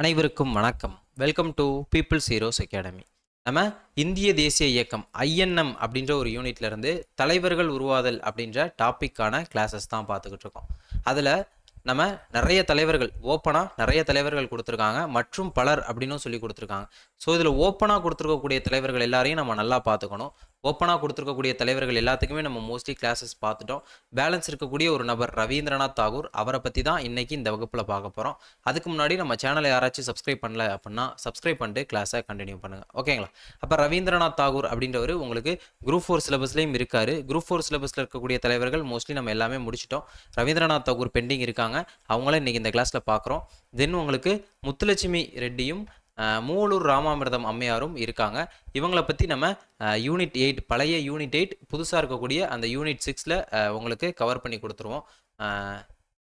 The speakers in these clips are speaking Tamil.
அனைவருக்கும் வணக்கம். Welcome to people's heroes academy நம்ம இந்திய தேசிய இயக்கம் ஐஎன்எம் அப்படின்ற ஒரு யூனிட்லேருந்து தலைவர்கள் உருவாதல் அப்படின்ற டாப்பிக்கான கிளாஸஸ் தான் பார்த்துக்கிட்டு இருக்கோம். அதில் நம்ம நிறைய தலைவர்கள் ஓப்பனாக நிறைய தலைவர்கள் கொடுத்துருக்காங்க மற்றும் பலர் அப்படின்னும் சொல்லி கொடுத்துருக்காங்க. ஸோ இதில் ஓப்பனாக கொடுத்துருக்கக்கூடிய தலைவர்கள் எல்லாரையும் நம்ம நல்லா பார்த்துக்கணும். ஓப்பனாக கொடுத்துருக்கக்கூடிய தலைவர்கள் எல்லாத்துக்குமே நம்ம மோஸ்ட்லி கிளாஸஸ் பார்த்துட்டோம். பேலன்ஸ் இருக்கக்கூடிய ஒரு நபர் ரவீந்திரநாத் தாகூர் அவரை பற்றி தான் இன்றைக்கி இந்த வகுப்பில் பார்க்க போகிறோம் அதுக்கு முன்னாடி நம்ம சேனலை யாராச்சும் சப்ஸ்கிரைப் பண்ணல அப்படின்னா சப்ஸ்கிரைப் பண்ணிட்டு கிளாஸை கண்டினியூ பண்ணுங்கள் ஓகேங்களா அப்போ ரவீந்திரநாத் தாகூர் அப்படின்றவர் உங்களுக்கு குரூப் ஃபோர் சிலபஸ்லேயும் இருக்கார். குரூப் ஃபோர் சிலபஸில் இருக்கக்கூடிய தலைவர்கள் மோஸ்ட்லி நம்ம எல்லாமே முடிச்சிட்டோம். ரவீந்திரநாத் தாகூர் பெண்டிங் இருக்காங்க. அவங்கள இன்றைக்கி இந்த கிளாஸில் பார்க்குறோம். தென் உங்களுக்கு முத்துலட்சுமி ரெட்டியும் மூலூர் ராமாமிர்தம் அம்மையாரும் இருக்காங்க. இவங்களை பற்றி நம்ம யூனிட் எயிட் பழைய யூனிட் எயிட் புதுசாக இருக்கக்கூடிய அந்த யூனிட் சிக்ஸில் உங்களுக்கு கவர் பண்ணி கொடுத்துருவோம்.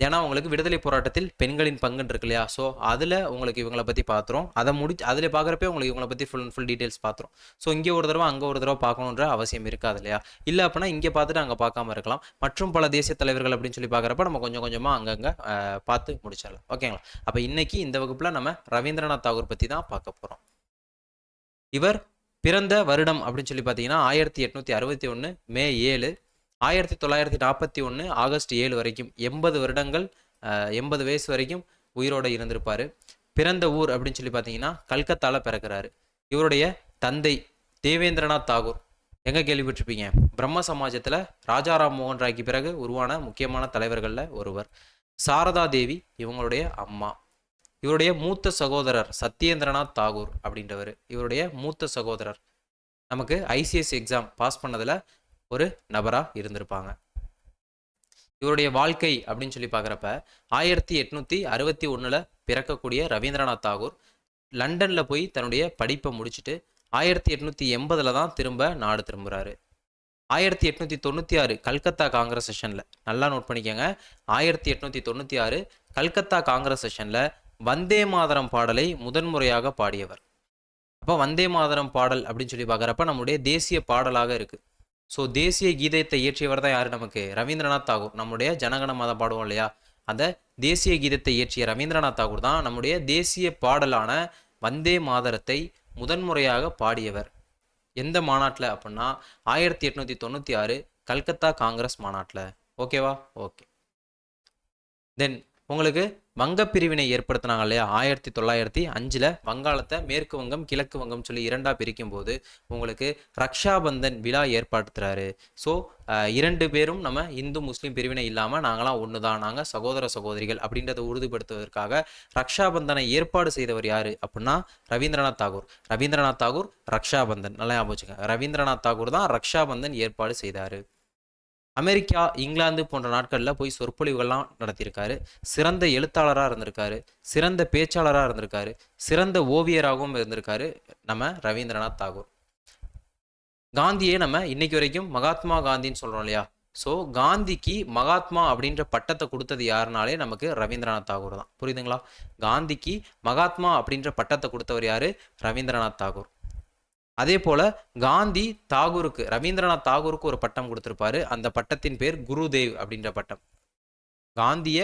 ஏன்னா உங்களுக்கு விடுதலை போராட்டத்தில் பெண்களின் பங்குன்னு இருக்கு இல்லையா? ஸோ அதில் உங்களுக்கு இவங்களை பற்றி பார்த்துரும் அதை முடிச்சு அதில் பார்க்குறப்பே உங்களுக்கு இவங்களை பற்றி ஃபுல் அண்ட் ஃபுல் டீட்டெயில்ஸ் பார்த்துரும் ஸோ இங்கே ஒரு தடவை அங்கே ஒரு தடவை பார்க்கணுன்ற அவசியம் இருக்காது இல்லையா? இல்லை அப்படின்னா இங்கே பார்த்துட்டு அங்கே பார்க்காம இருக்கலாம். மற்றும் பல தேசிய தலைவர்கள் அப்படின்னு சொல்லி பார்க்குறப்ப நம்ம கொஞ்சம் கொஞ்சமாக அங்கங்கே பார்த்து முடிச்சிடலாம். ஓகேங்களா அப்போ இன்னைக்கு இந்த வகுப்பில் நம்ம ரவீந்திரநாத் தாகூர் பற்றி தான் பார்க்க போகிறோம் இவர் பிறந்த வருடம் அப்படின்னு சொல்லி பார்த்தீங்கன்னா ஆயிரத்தி எட்நூற்றி அறுபத்தி ஒன்று மே ஏழு ஆயிரத்தி தொள்ளாயிரத்தி நாற்பத்தி ஒன்று ஆகஸ்ட் ஏழு வரைக்கும் எண்பது வருடங்கள் எண்பது வயசு வரைக்கும் உயிரோடு இருந்திருப்பார். பிறந்த ஊர் அப்படின்னு சொல்லி பார்த்தீங்கன்னா கல்கத்தாவில் பிறக்கிறாரு. இவருடைய தந்தை தேவேந்திரநாத் தாகூர். எங்கே கேள்விப்பட்டிருப்பீங்க? பிரம்ம சமாஜத்தில் ராஜாராம் மோகன் ராய்க்கு பிறகு உருவான முக்கியமான தலைவர்களில் ஒருவர். சாரதா தேவி இவங்களுடைய அம்மா. இவருடைய மூத்த சகோதரர் சத்யேந்திரநாத் தாகூர் அப்படின்றவர். இவருடைய மூத்த சகோதரர். நமக்கு ஐசிஎஸ் எக்ஸாம் பாஸ் பண்ணதில் ஒரு நபராக இருந்திருப்பாங்க. இவருடைய வாழ்க்கை அப்படின்னு சொல்லி பார்க்குறப்ப ஆயிரத்தி எட்நூற்றி அறுபத்தி ஒன்றில் பிறக்கக்கூடிய ரவீந்திரநாத் தாகூர் லண்டனில் போய் தன்னுடைய படிப்பை முடிச்சுட்டு ஆயிரத்தி எட்நூற்றி எண்பதில் தான் திரும்ப நாடு திரும்புகிறாரு ஆயிரத்தி எட்நூற்றி தொண்ணூற்றி ஆறு கல்கத்தா காங்கிரஸ் செஷனில் நல்லா நோட் பண்ணிக்கோங்க. ஆயிரத்தி எட்நூற்றி தொண்ணூற்றி ஆறு கல்கத்தா காங்கிரஸ் செஷனில் வந்தே மாதரம் பாடலை முதன்முறையாக பாடியவர். அப்போ வந்தே மாதரம் பாடல் அப்படின்னு சொல்லி பார்க்குறப்ப நம்முடைய தேசிய பாடலாக இருக்குது ஸோ தேசிய கீதத்தை இயற்றியவர் தான் யார் நமக்கு? ரவீந்திரநாத் தாகூர். நம்முடைய ஜனகண மத பாடுவோம் இல்லையா? அந்த தேசிய கீதத்தை இயற்றிய ரவீந்திரநாத் தாகூர் தான் நம்முடைய தேசிய பாடலான வந்தே மாதரத்தை முதன்முறையாக பாடியவர். எந்த மாநாட்டில் அப்படின்னா ஆயிரத்தி எட்நூற்றி தொண்ணூற்றி ஆறு கல்கத்தா காங்கிரஸ் மாநாட்டில். ஓகேவா ஓகே தென் உங்களுக்கு வங்கப் பிரிவினை ஏற்படுத்தினாங்க இல்லையா? ஆயிரத்தி தொள்ளாயிரத்தி அஞ்சில் வங்காளத்தை மேற்கு வங்கம் கிழக்கு வங்கம் சொல்லி இரண்டாக பிரிக்கும் போது உங்களுக்கு ரக்ஷாபந்தன் விழா ஏற்படுத்துகிறாரு ஸோ இரண்டு பேரும் நம்ம இந்து முஸ்லீம் பிரிவினை இல்லாமல் நாங்களாம் ஒன்று தான் நாங்கள் சகோதர சகோதரிகள் அப்படின்றத உறுதிப்படுத்துவதற்காக ரக்ஷாபந்தனை ஏற்பாடு செய்தவர் யார் அப்படின்னா ரவீந்திரநாத் தாகூர். ரவீந்திரநாத் தாகூர் ரக்ஷாபந்தன். நல்லா ஞாபகம் வச்சுக்கோங்க. ரவீந்திரநாத் தாகூர் தான் ரக்ஷாபந்தன் ஏற்பாடு செய்தார். அமெரிக்கா இங்கிலாந்து போன்ற நாட்களில் போய் சொற்பொழிவுகள்லாம் நடத்தியிருக்காரு. சிறந்த எழுத்தாளராக இருந்திருக்காரு. சிறந்த பேச்சாளராக இருந்திருக்காரு. சிறந்த ஓவியராகவும் இருந்திருக்காரு நம்ம ரவீந்திரநாத் தாகூர். காந்தியை நம்ம இன்னைக்கு வரைக்கும் மகாத்மா காந்தின்னு சொல்கிறோம் இல்லையா? ஸோ காந்திக்கு மகாத்மா அப்படின்ற பட்டத்தை கொடுத்தது யாருனாலே நமக்கு ரவீந்திரநாத் தாகூர் தான். புரியுதுங்களா? காந்திக்கு மகாத்மா அப்படின்ற பட்டத்தை கொடுத்தவர் யாரு? ரவீந்திரநாத் தாகூர். அதே போல் காந்தி தாகூருக்கு ரவீந்திரநாத் தாகூருக்கு ஒரு பட்டம் கொடுத்துருப்பாரு. அந்த பட்டத்தின் பேர் குருதேவ் அப்படின்ற பட்டம். காந்திய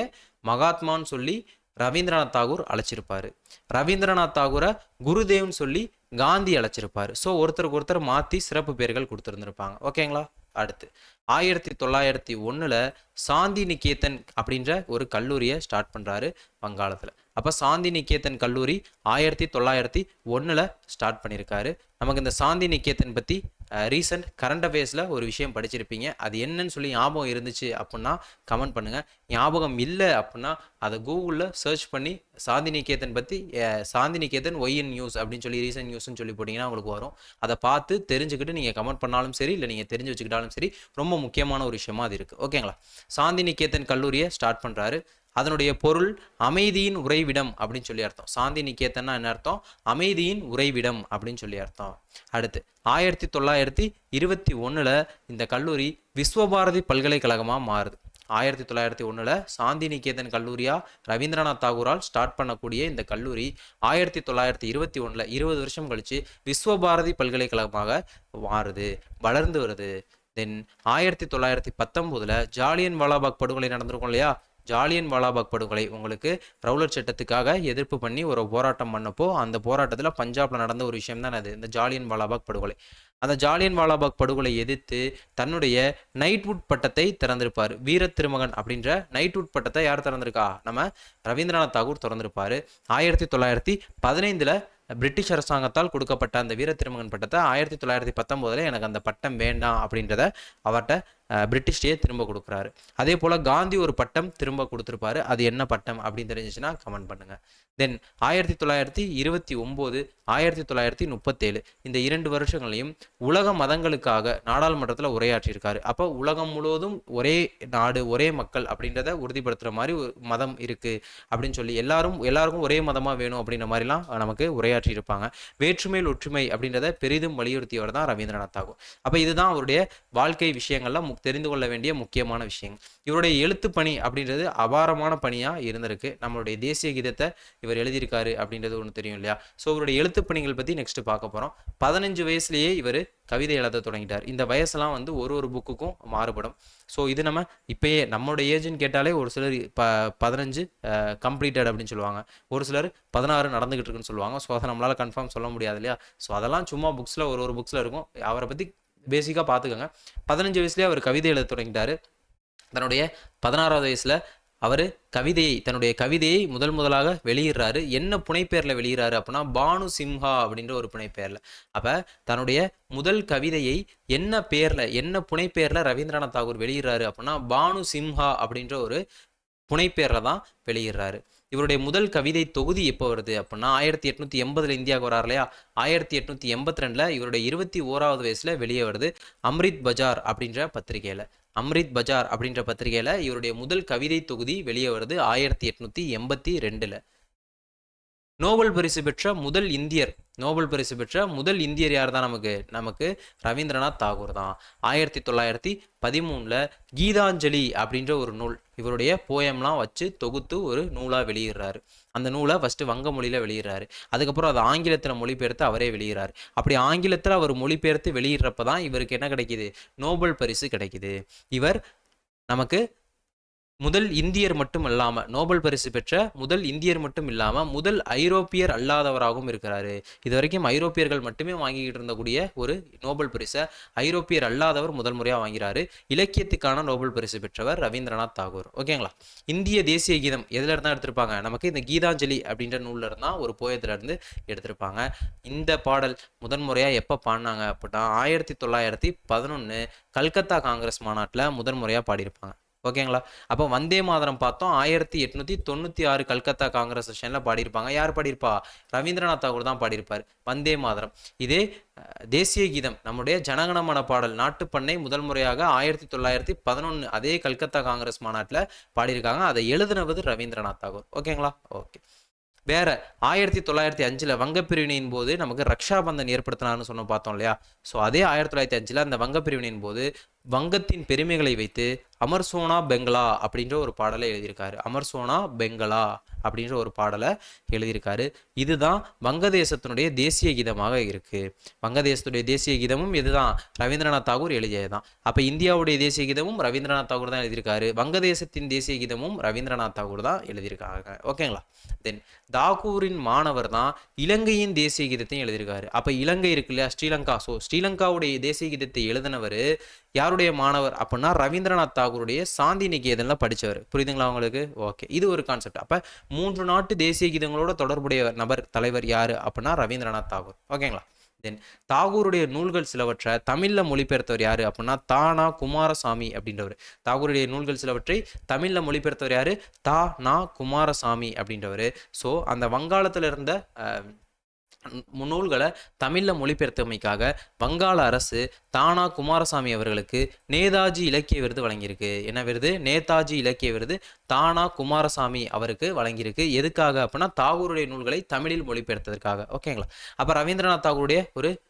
மகாத்மான்னு சொல்லி ரவீந்திரநாத் தாகூர் அழைச்சிருப்பாரு. ரவீந்திரநாத் தாகூரை குருதேவ்னு சொல்லி காந்தி அழைச்சிருப்பாரு. ஸோ ஒருத்தருக்கு ஒருத்தர் மாற்றி சிறப்பு பேர்கள் கொடுத்துருந்துருப்பாங்க. ஓகேங்களா? அடுத்து. ஆயிரத்தி தொள்ளாயிரத்தி ஒன்றில் சாந்தி நிகேதன் அப்படின்ற ஒரு கல்லூரியை ஸ்டார்ட் பண்ணுறாரு வங்காளத்தில். அப்போ சாந்தி நிகேதன் கல்லூரி ஆயிரத்தி தொள்ளாயிரத்தி ஒன்றில் ஸ்டார்ட் பண்ணியிருக்காரு நமக்கு இந்த சாந்தி நிக்கேதன் பற்றி ரீசன்ட் கரண்ட் அஃபேர்ஸில் ஒரு விஷயம் படிச்சிருப்பீங்க. அது என்னன்னு சொல்லி ஞாபகம் இருந்துச்சு அப்படின்னா கமெண்ட் பண்ணுங்கள் ஞாபகம் இல்லை அப்படின்னா அதை கூகுளில் சர்ச் பண்ணி சாந்தி நிகேதன் பற்றி சாந்தி நிகேதன் ஒய்என் நியூஸ் அப்படின்னு சொல்லி ரீசன்ட் நியூஸ்னு சொல்லி போட்டிங்கன்னா உங்களுக்கு வரும். அதை பார்த்து தெரிஞ்சுக்கிட்டு நீங்கள் கமெண்ட் பண்ணாலும் சரி இல்லை நீங்கள் தெரிஞ்சு வச்சுக்கிட்டாலும் சரி ரொம்ப முக்கியமான ஒரு விஷயமா அது இருக்குது ஓகேங்களா சாந்தி நிகேதன் கல்லூரியை ஸ்டார்ட் பண்ணுறாரு அதனுடைய பொருள் அமைதியின் உறைவிடம் அப்படின்னு சொல்லி அர்த்தம். சாந்தி நிகேதன்னா என்ன அர்த்தம்? அமைதியின் உறைவிடம் அப்படின்னு சொல்லி அர்த்தம். அடுத்து ஆயிரத்தி தொள்ளாயிரத்தி இருபத்தி ஒன்றில் இந்த கல்லூரி விஸ்வபாரதி பல்கலைக்கழகமாக மாறுது. ஆயிரத்தி தொள்ளாயிரத்தி ஒன்றில் சாந்தி நிகேதன் கல்லூரியாக ரவீந்திரநாத் தாகூரால் ஸ்டார்ட் பண்ணக்கூடிய இந்த கல்லூரி ஆயிரத்தி தொள்ளாயிரத்தி இருபத்தி ஒன்றில் இருபது வருஷம் கழித்து விஸ்வபாரதி பல்கலைக்கழகமாக மாறுது வளர்ந்து வருது. தென் ஆயிரத்தி தொள்ளாயிரத்தி பத்தொம்போதில் ஜாலியன் வாலாபாக் படுகொலை நடந்திருக்கும் இல்லையா? ஜாலியன் வாலாபாக் படுகொலை உங்களுக்கு ரவுலர் சட்டத்துக்காக எதிர்ப்பு பண்ணி ஒரு போராட்டம் பண்ணப்போ அந்த போராட்டத்தில் பஞ்சாப்ல நடந்த ஒரு விஷயம் தான் அது இந்த ஜாலியன் வாலாபாக் படுகொலை. அந்த ஜாலியன் வாலாபாக் படுகொலை எதிர்த்து தன்னுடைய நைட்வுட் பட்டத்தை திறந்திருப்பார். வீர திருமகன் அப்படின்ற நைட்வுட் பட்டத்தை யார் திறந்திருக்கா? நம்ம ரவீந்திரநாத் தாகூர் திறந்திருப்பார். ஆயிரத்தி தொள்ளாயிரத்தி பதினைந்தில் பிரிட்டிஷ் அரசாங்கத்தால் கொடுக்கப்பட்ட அந்த வீர திருமகன் பட்டத்தை ஆயிரத்தி தொள்ளாயிரத்தி பத்தொம்போதில் எனக்கு அந்த பட்டம் வேண்டாம் அப்படின்றத அவர்கிட்ட பிரிட்டிஷ்டையே திரும்ப கொடுக்குறாரு. அதே போல் காந்தி ஒரு பட்டம் திரும்ப கொடுத்துருப்பாரு. அது என்ன பட்டம் அப்படின்னு தெரிஞ்சிச்சுன்னா கமெண்ட் பண்ணுங்கள் தென் ஆயிரத்தி தொள்ளாயிரத்தி இருபத்தி ஒம்பது ஆயிரத்தி தொள்ளாயிரத்தி முப்பத்தேழு இந்த இரண்டு வருஷங்களையும் உலக மதங்களுக்காக நாடாளுமன்றத்தில் உரையாற்றியிருக்காரு. அப்போ உலகம் முழுவதும் ஒரே நாடு ஒரே மக்கள் அப்படின்றத உறுதிப்படுத்துகிற மாதிரி ஒரு மதம் இருக்குது அப்படின்னு சொல்லி எல்லாரும் எல்லாருக்கும் ஒரே மதமாக வேணும் அப்படின்ற மாதிரிலாம் நமக்கு உரையாற்றி இருப்பாங்க வேற்றுமையில் ஒற்றுமை அப்படின்றத பெரிதும் வலியுறுத்தியவர் தான் ரவீந்திரநாத் தாகூர். அப்போ இதுதான் அவருடைய வாழ்க்கை விஷயங்கள்லாம் தெரிந்து கொள்ள வேண்டிய முக்கியமான விஷயங்கள் இவருடைய எழுத்து பணி அப்படின்றது அபாரமான பணியாக இருந்திருக்கு. நம்மளுடைய தேசிய கீதத்தை இவர் எழுதியிருக்காரு அப்படின்றது ஒன்று தெரியும் இல்லையா? ஸோ இவருடைய எழுத்து பணிகள் பற்றி நெக்ஸ்ட் பார்க்க போகிறோம் பதினஞ்சு வயசுலேயே இவர் கவிதை எழுத தொடங்கிட்டார். இந்த வயசுலாம் வந்து ஒரு ஒரு புக்குக்கும் மாறுபடும். ஸோ இது நம்ம இப்பயே நம்மளோட ஏஜ்னு கேட்டாலே ஒரு சிலர் ப பதினஞ்சு கம்ப்ளீட்டட் அப்படின்னு சொல்லுவாங்க. ஒரு சிலர் பதினாறு நடந்துகிட்டு இருக்குன்னு சொல்லுவாங்க. ஸோ அதை நம்மளால் கன்ஃபார்ம் சொல்ல முடியாது இல்லையா? ஸோ அதெல்லாம் சும்மா புக்ஸில் ஒரு ஒரு புக்ஸில் இருக்கும். அவரை பற்றி பேசிக்காக பார்த்துக்கோங்க பதினஞ்சு வயசுலேயே அவர் கவிதை எழுத தொடங்கிட்டாரு. தன்னுடைய பதினாறாவது வயசில் அவர் கவிதையை தன்னுடைய கவிதையை முதல் முதலாக வெளியிடுறாரு. என்ன புனைப்பேரில் வெளியிடுறாரு அப்படின்னா பானு சிம்ஹா அப்படின்ற ஒரு புனைப்பேரில். அப்போ தன்னுடைய முதல் கவிதையை என்ன பேரில் என்ன புனைப்பெயரில் ரவீந்திரநாத் தாகூர் வெளியிடுறாரு அப்படின்னா பானு சிம்ஹா அப்படின்ற ஒரு புனைப்பெயரில் தான் வெளியிடுறாரு. இவருடைய முதல் கவிதை தொகுதி எப்போ வருது அப்படின்னா ஆயிரத்தி எட்நூத்தி எண்பதுல இந்தியாவுக்கு வரார் இல்லையா? ஆயிரத்தி எட்நூத்தி எண்பத்தி ரெண்டுல இவருடைய இருபத்தி ஓராவது வயசுல வெளியே வருது அம்ரித் பஜார் அப்படின்ற பத்திரிகையில. அம்ரித் பஜார் அப்படின்ற பத்திரிகையில இவருடைய முதல் கவிதை தொகுதி வெளியே வருது ஆயிரத்தி எட்நூத்தி எண்பத்தி ரெண்டுல. நோபல் பரிசு பெற்ற முதல் இந்தியர் நோபல் பரிசு பெற்ற முதல் இந்தியர் யார் தான் நமக்கு? நமக்கு ரவீந்திரநாத் தாகூர் தான். ஆயிரத்தி தொள்ளாயிரத்தி பதிமூணில் கீதாஞ்சலி அப்படின்ற ஒரு நூல் இவருடைய போயம்லாம் வச்சு தொகுத்து ஒரு நூலாக வெளியிடுறாரு. அந்த நூலை ஃபஸ்ட்டு வங்க மொழியில் வெளியிடுறாரு. அதுக்கப்புறம் அதை ஆங்கிலத்தில் மொழிபெயர்த்து அவரே வெளியிடுறாரு. அப்படி ஆங்கிலத்தில் அவர் மொழிபெயர்த்து வெளியிடுறப்ப தான் இவருக்கு என்ன கிடைக்கிது? நோபல் பரிசு கிடைக்கிது. இவர் நமக்கு முதல் இந்தியர் மட்டும் இல்லாமல் நோபல் பரிசு பெற்ற முதல் இந்தியர் மட்டும் இல்லாமல் முதல் ஐரோப்பியர் அல்லாதவராகவும் இருக்கிறாரு. இது வரைக்கும் ஐரோப்பியர்கள் மட்டுமே வாங்கிக்கிட்டு இருந்தக்கூடிய ஒரு நோபல் பரிசை ஐரோப்பியர் அல்லாதவர் முதல் முறையாக வாங்கிறாரு. இலக்கியத்துக்கான நோபல் பரிசு பெற்றவர் ரவீந்திரநாத் தாகூர். ஓகேங்களா இந்திய தேசிய கீதம் எதுல இருந்தா எடுத்திருப்பாங்க? நமக்கு இந்த கீதாஞ்சலி அப்படின்ற நூல்ல இருந்தா ஒரு போயத்துல இருந்து எடுத்திருப்பாங்க. இந்த பாடல் முதன்முறையா எப்போ பாடினாங்க அப்படின்னா ஆயிரத்தி தொள்ளாயிரத்தி பதினொன்று கல்கத்தா காங்கிரஸ் மாநாட்டில் முதன்முறையா பாடியிருப்பாங்க. ஓகேங்களா? அப்போ வந்தே மாதரம் பார்த்தோம். ஆயிரத்தி எட்நூத்தி தொண்ணூத்தி ஆறு கல்கத்தா காங்கிரஸ் செஷன்ல பாடியிருப்பாங்க. யார் பாடியிருப்பா? ரவீந்திரநாத் தாகூர் தான் பாடியிருப்பார். வந்தே மாதரம். இதே தேசிய கீதம் நம்முடைய ஜனகணமன பாடல் நாட்டுப்பண்ணை முதல் முறையாக ஆயிரத்தி தொள்ளாயிரத்தி பதினொன்று அதே கல்கத்தா காங்கிரஸ் மாநாட்டில் பாடியிருக்காங்க. அதை எழுதுனவது ரவீந்திரநாத் தாகூர். ஓகேங்களா? ஓகே. வேற ஆயிரத்தி தொள்ளாயிரத்தி அஞ்சில் வங்கப்பிரிவினையின் போது நமக்கு ரக்ஷாபந்தன் ஏற்படுத்தினார்னு சொன்னோம் பார்த்தோம் இல்லையா? ஸோ அதே ஆயிரத்தி தொள்ளாயிரத்தி அஞ்சில் அந்த வங்கப்பிரிவினையின் போது வங்கத்தின் பெருமைகளை வைத்து அமர் சோனா பெங்களா அப்படின்ற ஒரு பாடலை எழுதியிருக்காரு. அமர் சோனா பெங்களா அப்படின்ற ஒரு பாடலை எழுதியிருக்காரு. இதுதான் வங்கதேசத்தினுடைய தேசிய கீதமாக இருக்கு. வங்கதேசத்துடைய தேசிய கீதமும் இதுதான். ரவீந்திரநாத் தாகூர் எழுதியது தான் அப்போ இந்தியாவுடைய தேசிய கீதமும் ரவீந்திரநாத் தாகூர் தான் எழுதியிருக்காரு. வங்கதேசத்தின் தேசிய கீதமும் ரவீந்திரநாத் தாகூர் தான் எழுதியிருக்காங்க. ஓகேங்களா தென் தாகூரின் மாணவர் தான் இலங்கையின் தேசிய கீதத்தையும் எழுதியிருக்காரு. அப்போ இலங்கை இருக்கு இல்லையா? ஸ்ரீலங்கா. ஸோ ஸ்ரீலங்காவுடைய தேசிய கீதத்தை எழுதினவர் யாருடைய மாணவர் அப்படின்னா ரவீந்திரநாத் தாகூருடைய சாந்தி நிகேதனில் படித்தவர் புரியுதுங்களா உங்களுக்கு? ஓகே. இது ஒரு கான்செப்ட் அப்போ மூன்று நாட்டு தேசிய கீதங்களோட தொடர்புடைய நபர் தலைவர் யார் அப்படின்னா ரவீந்திரநாத் தாகூர். ஓகேங்களா? தென் தாகூருடைய நூல்கள் சிலவற்றை தமிழில் மொழிபெயர்த்தவர் யார் அப்படின்னா தானா குமாரசாமி அப்படின்றவர். தாகூருடைய நூல்கள் சிலவற்றை தமிழில் மொழிபெயர்த்தவர் யார்? தா நா குமாரசாமி அப்படின்றவர். ஸோ அந்த வங்காளத்தில் இருந்த நூல்களை தமிழில் மொழிபெயர்த்தமைக்காக வங்காள அரசு தானா குமாரசாமி அவர்களுக்கு நேதாஜி இலக்கிய விருது வழங்கியிருக்கு. என்ன விருது? நேதாஜி இலக்கிய விருது தானா குமாரசாமி அவருக்கு வழங்கியிருக்கு. எதுக்காக அப்படின்னா தாகூருடைய நூல்களை தமிழில் மொழிபெயர்த்ததற்காக. ஓகேங்களா? அப்போ ரவீந்திரநாத் தாகூருடைய ஒரு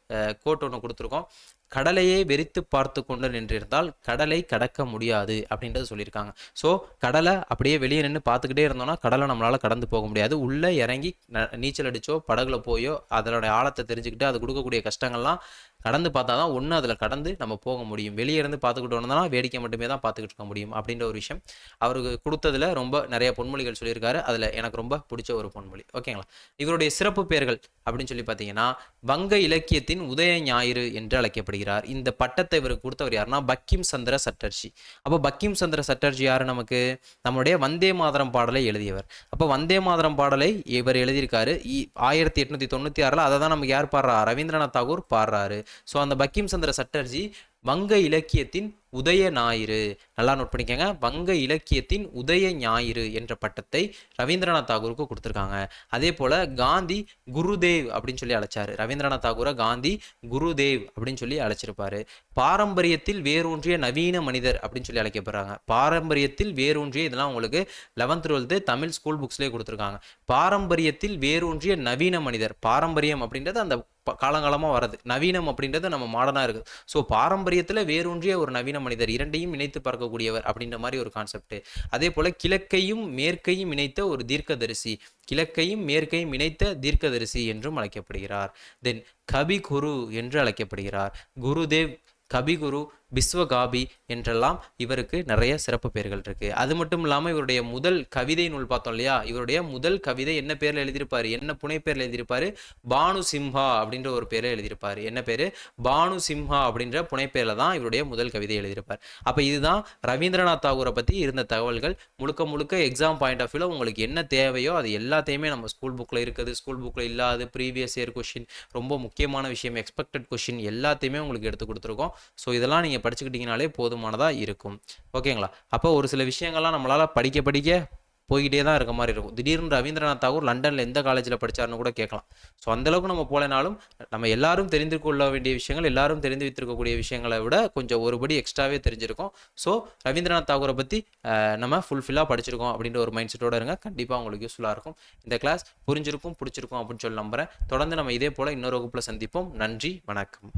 கோட் ஒன்று கொடுத்துருக்கோம். கடலையே வெறித்து பார்த்து கொண்டு நின்றிருந்தால் கடலை கடக்க முடியாது அப்படின்றத சொல்லியிருக்காங்க. ஸோ கடலை அப்படியே வெளியே நின்று பார்த்துக்கிட்டே இருந்தோம்னா கடலை நம்மளால் கடந்து போக முடியாது. உள்ளே இறங்கி ந- நீச்சல் அடித்தோ படகுல போயோ அதனுடைய ஆழத்தை தெரிஞ்சுக்கிட்டு அது கொடுக்கக்கூடிய கஷ்டங்கள்லாம் கடந்து பார்த்தா தான் ஒன்று அதில் கடந்து நம்ம போக முடியும். வெளியே இருந்து பார்த்துக்கிட்டு வந்தோம்னா வேடிக்கை மட்டுமே தான் பார்த்துக்கிட்டு இருக்க முடியும் அப்படின்ற ஒரு விஷயம். அவருக்கு கொடுத்ததுல ரொம்ப நிறைய பொன்மொழிகள் சொல்லியிருக்காரு. அதில் எனக்கு ரொம்ப பிடிச்ச ஒரு பொன்மொழி. ஓகேங்களா? இவருடைய சிறப்பு பெயர்கள் அப்படின்னு சொல்லி பார்த்தீங்கன்னா வங்க இலக்கியத்தின் உதய ஞாயிறு என்று அழைக்கப்படுகிறார். இந்த பட்டத்தை இவருக்கு கொடுத்தவர் யாருன்னா பக்கிம் சந்திர சட்டர்ஜி. அப்போ பக்கிம் சந்திர சட்டர்ஜி யார் நமக்கு? நம்முடைய வந்தே மாதரம் பாடலை எழுதியவர். அப்போ வந்தே மாதரம் பாடலை இவர் எழுதியிருக்காரு. இ- ஆயிரத்தி எட்நூத்தி தொண்ணூத்தி ஆறில் அதை தான் நமக்கு யார் பாடுறா? ரவீந்திரநாத் தாகூர் பாடுறாரு. ஸோ அந்த பக்கிம் சந்திர சட்டர்ஜி வங்க இலக்கியத்தின் உதய ஞாயிறு. நல்லா நோட் பண்ணிக்கங்க. வங்க இலக்கியத்தின் உதய ஞாயிறு என்ற பட்டத்தை ரவீந்திரநாத் தாகூருக்கு கொடுத்துருக்காங்க. அதே போல காந்தி குருதேவ் அப்படின்னு சொல்லி அழைச்சாரு. ரவீந்திரநாத் தாகூரை காந்தி குருதேவ் அப்படின்னு சொல்லி அழைச்சிருப்பாரு. பாரம்பரியத்தில் வேரூன்றிய நவீன மனிதர் அப்படின்னு சொல்லி அழைக்கப்படுறாங்க. பாரம்பரியத்தில் வேரூன்றிய இதெல்லாம் உங்களுக்கு லெவன்த் டுவெல்த்து தமிழ் ஸ்கூல் புக்ஸ்லேயே கொடுத்துருக்காங்க. பாரம்பரியத்தில் வேரூன்றிய நவீன மனிதர். பாரம்பரியம் அப்படின்றது அந்த காலங்காலமாக வரது வர்றது. நவீனம் அப்படின்றது நம்ம மாடர்னாக இருக்குது. ஸோ பாரம்பரியத்தில் வேரூன்றிய ஒரு நவீன மனிதர் இரண்டையும் இணைத்து பார்க்கக்கூடியவர் அப்படின்ற மாதிரி ஒரு கான்செப்ட் அதே போல கிழக்கையும் மேற்கையும் இணைத்த ஒரு தீர்க்கதரிசி கிழக்கையும் மேற்கையும் இணைத்த தீர்க்கதரிசி என்றும் அழைக்கப்படுகிறார். தென் கபிகுரு என்று அழைக்கப்படுகிறார். குருதேவ் கபிகுரு பிஸ்வகாபி என்றெல்லாம் இவருக்கு நிறைய சிறப்பு பெயர்கள் இருக்குது அது மட்டும் இல்லாமல் இவருடைய முதல் கவிதை நூல் பார்த்தோம் இல்லையா? இவருடைய முதல் கவிதை என்ன பேரில் எழுதியிருப்பாரு? என்ன புனை பேரில் எழுதியிருப்பாரு? பானு சிம்ஹா அப்படின்ற ஒரு பேர்ல எழுதியிருப்பார். என்ன பேர்? பானு சிம்ஹா அப்படின்ற புனைப்பேரில் தான் இவருடைய முதல் கவிதை எழுதியிருப்பார். அப்போ இதுதான் ரவீந்திரநாத் தாகூரை பற்றி இருந்த தகவல்கள். முழுக்க முழுக்க எக்ஸாம் பாயிண்ட் ஆஃப் வியூவில் உங்களுக்கு என்ன தேவையோ அது எல்லாத்தையுமே நம்ம ஸ்கூல் புக்கில் இருக்குது. ஸ்கூல் புக்கில் இல்லாத ப்ரீவியஸ் இயர் கொஷின் ரொம்ப முக்கியமான விஷயம் எக்ஸ்பெக்டட் கொஷின் எல்லாத்தையுமே உங்களுக்கு எடுத்து கொடுத்துருக்கோம். ஸோ இதெல்லாம் நீங்கள் படிச்சுக்கிட்டீங்கனாலே போதுமானதாக இருக்கும். ஓகேங்களா? அப்போ ஒரு சில விஷயங்கள்லாம் நம்மளால் படிக்க படிக்க போய்கிட்டே தான் இருக்க மாதிரி இருக்கும். திடீர்னு ரவீந்திரநாத் தாகூர் லண்டனில் எந்த காலேஜில் படிச்சாருன்னு கூட கேட்கலாம். ஸோ அந்தளவுக்கு நம்ம போலனாலும் நம்ம எல்லாரும் தெரிந்து கொள்ள வேண்டிய விஷயங்கள் எல்லாரும் தெரிந்து வைத்திருக்கக்கூடிய விஷயங்களை விட கொஞ்சம் ஒருபடி எக்ஸ்ட்ராவே தெரிஞ்சிருக்கும். ஸோ ரவீந்திரநாத் தாகூரை பற்றி நம்ம ஃபுல்ஃபில்லாக படிச்சிருக்கோம் அப்படின்ற ஒரு மைண்ட் செட்டோட இருங்க. கண்டிப்பாக உங்களுக்கு யூஸ்ஃபுல்லாக இருக்கும். இந்த கிளாஸ் புரிஞ்சிருக்கும் பிடிச்சிருக்கும் அப்படின்னு சொல்லி நம்புறேன். தொடர்ந்து நம்ம இதே போல் இன்னொரு வகுப்பில் சந்திப்போம். நன்றி வணக்கம்.